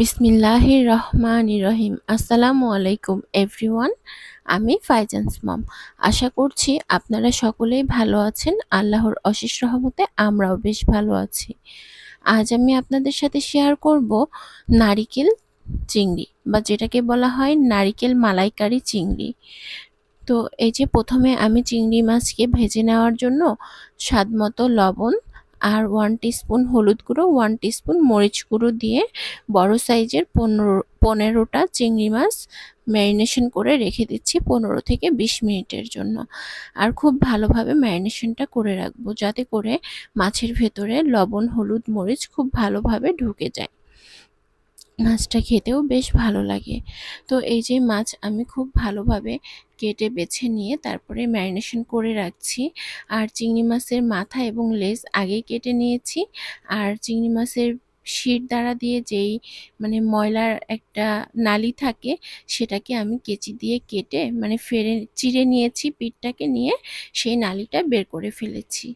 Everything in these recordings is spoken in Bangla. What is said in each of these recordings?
বিসমিল্লাহির রহমানির রহিম। আসসালামু আলাইকুম এভরিওয়ান। আমি ফাইজান্স মম। আশা করছি আপনারা সকলেই ভালো আছেন। আল্লাহর অশেষ রহমতে আমরাও বেশ ভালো আছি। আজ আমি আপনাদের সাথে শেয়ার করব নারিকেল চিংড়ি, বা যেটাকে বলা হয় নারিকেল মালাইকারি চিংড়ি। তো এই যে প্রথমে আমি চিংড়ি মাছকে ভেজে নেওয়ার জন্য স্বাদমতো লবণ আর ওয়ান স্পুন হলুদ গুঁড়ো ওয়ান স্পুন মরিচ গুঁড়ো দিয়ে বড় সাইজের পনেরো, পনেরোটা চিংড়ি মাছ ম্যারিনেশন করে রেখে দিচ্ছি পনেরো থেকে বিশ মিনিটের জন্য। আর খুব ভালোভাবে ম্যারিনেশনটা করে রাখব যাতে করে মাছের ভেতরে লবণ, হলুদ, মরিচ খুব ভালোভাবে ঢুকে যায়। মাছটা খেতেও বেশ ভালো লাগে। তো এই যে মাছ আমি খুব ভালোভাবে কেটে বেছে নিয়ে তারপরে ম্যারিনেশন করে রাখছি। আর চিংড়ি মাছের মাথা এবং লেজ আগেই কেটে নিয়েছি। আর চিংড়ি মাছের শির দ্বারা দিয়ে যেই মানে ময়লার একটা নালি থাকে, সেটাকে আমি কেচি দিয়ে কেটে মানে ফেরে চিড়ে নিয়েছি পিঠটাকে নিয়ে, সেই নালিটা বের করে ফেলেছি।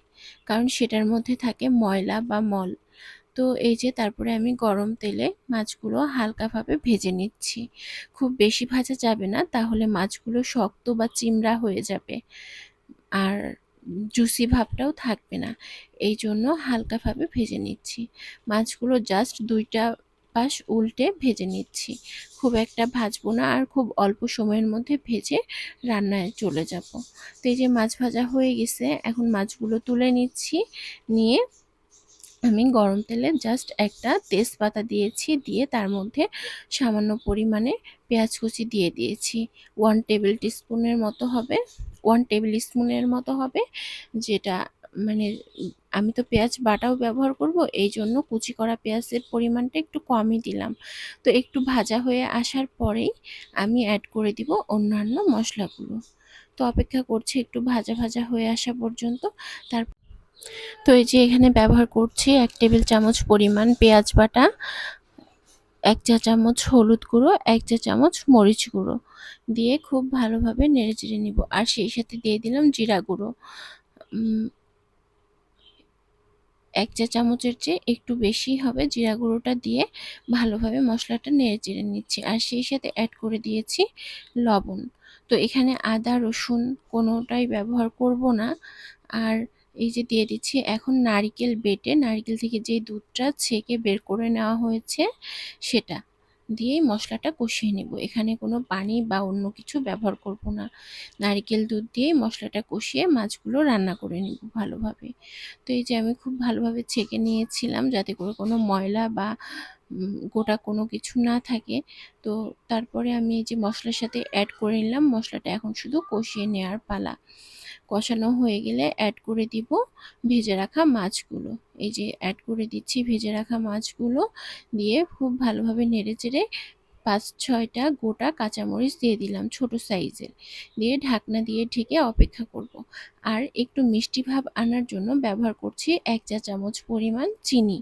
কারণ সেটার মধ্যে থাকে ময়লা বা মল। তো এই যে তারপরে আমি গরম তেলে মাছগুলো হালকাভাবে ভেজে নিচ্ছি। খুব বেশি ভাজা যাবে না, তাহলে মাছগুলো শক্ত বা চিমড়া হয়ে যাবে। আর জুসি ভাবটাও থাকবে না, এই জন্য হালকাভাবে ভেজে নিচ্ছি। মাছগুলো জাস্ট দুইটা পাশ উল্টে ভেজে নিচ্ছি। খুব একটা ভাজবো না আর খুব অল্প সময়ের মধ্যে ভেজে রান্নায় চলে যাব। তো এই যে মাছ ভাজা হয়ে গেছে, এখন মাছগুলো তুলে নিচ্ছি, নিয়ে আমি গরম তেলে জাস্ট একটা তেজপাতা দিয়েছি, দিয়ে তার মধ্যে সামান্য পরিমাণে পেঁয়াজ কুচি দিয়ে দিয়েছি। ওয়ান টেবিল টিস্পুনের মতো হবে ওয়ান টেবিল স্পুনের মতো হবে, যেটা মানে আমি তো পেঁয়াজ বাটাও ব্যবহার করব এই জন্য কুচি করা পেঁয়াজের পরিমাণটা একটু কমই দিলাম। তো একটু ভাজা হয়ে আসার পরেই আমি অ্যাড করে দিব অন্যান্য মশলাগুলো। তো অপেক্ষা করছি একটু ভাজা ভাজা হয়ে আসা পর্যন্ত তার তো এই যে এখানে ব্যবহার করছি এক টেবিল চামচ পরিমাণ পেঁয়াজ বাটা, এক চা চামচ হলুদ গুঁড়ো, এক চা চামচ মরিচ গুঁড়ো দিয়ে খুব ভালোভাবে নেড়ে চেড়ে নিব। আর সেই সাথে দিয়ে দিলাম জিরা গুঁড়ো। এক চা চামচের চেয়ে একটু বেশি হবে জিরা গুঁড়োটা দিয়ে ভালোভাবে মশলাটা নেড়ে চেড়ে নিচ্ছি। আর সেই সাথে অ্যাড করে দিয়েছি লবণ। তো এখানে আদা, রসুন কোনোটাই ব্যবহার করব না। আর এই যে দিয়ে দিচ্ছি, এখন নারিকেল বেটে, নারিকেল থেকে যে দুধটা ছেঁকে বের করে নেওয়া হয়েছে সেটা দিয়েই মশলাটা কষিয়ে নেব। এখানে কোনো পানি বা অন্য কিছু ব্যবহার করব না। নারিকেল দুধ দিয়েই মশলাটা কষিয়ে মাছগুলো রান্না করে নেব ভালোভাবে। তো এই যে আমি খুব ভালোভাবে ছেঁকে নিয়েছিলাম যাতে করে কোনো ময়লা বা গোটা কোনো কিছু না থাকে। তো তারপরে আমি এই যে মশলার সাথে অ্যাড করে নিলাম, মশলাটা এখন শুধু কষিয়ে নেওয়ার পালা। কষানো হয়ে গেলে অ্যাড করে দিব ভেজে রাখা মাছগুলো। এই যে অ্যাড করে দিচ্ছি ভেজে রাখা মাছগুলো দিয়ে খুব ভালোভাবে নেড়ে চেড়ে পাঁচ ছয়টা গোটা কাঁচামরিচ দিয়ে দিলাম ছোট সাইজের। দিয়ে ঢাকনা দিয়ে ঢেকে অপেক্ষা করব। আর একটু মিষ্টি ভাব আনার জন্য ব্যবহার করছি এক চা চামচ পরিমাণ চিনি।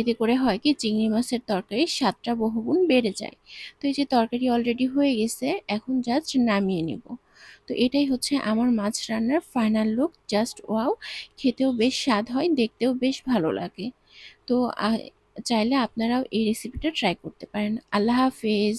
এতে করে হয় কি চিংড়ি মাছের তরকারির স্বাদটা বহুগুণ বেড়ে যায়। তো এই যে তরকারি অলরেডি হয়ে গেছে, এখন জাস্ট নামিয়ে নেব। তো এটাই হচ্ছে আমার মাছ রান্নার ফাইনাল লুক জাস্ট ওয়াও খেতেও বেশ স্বাদ হয়, দেখতেও বেশ ভালো লাগে। তো চাইলে আপনারাও এই রেসিপিটা ট্রাই করতে পারেন। আল্লাহ হাফেজ।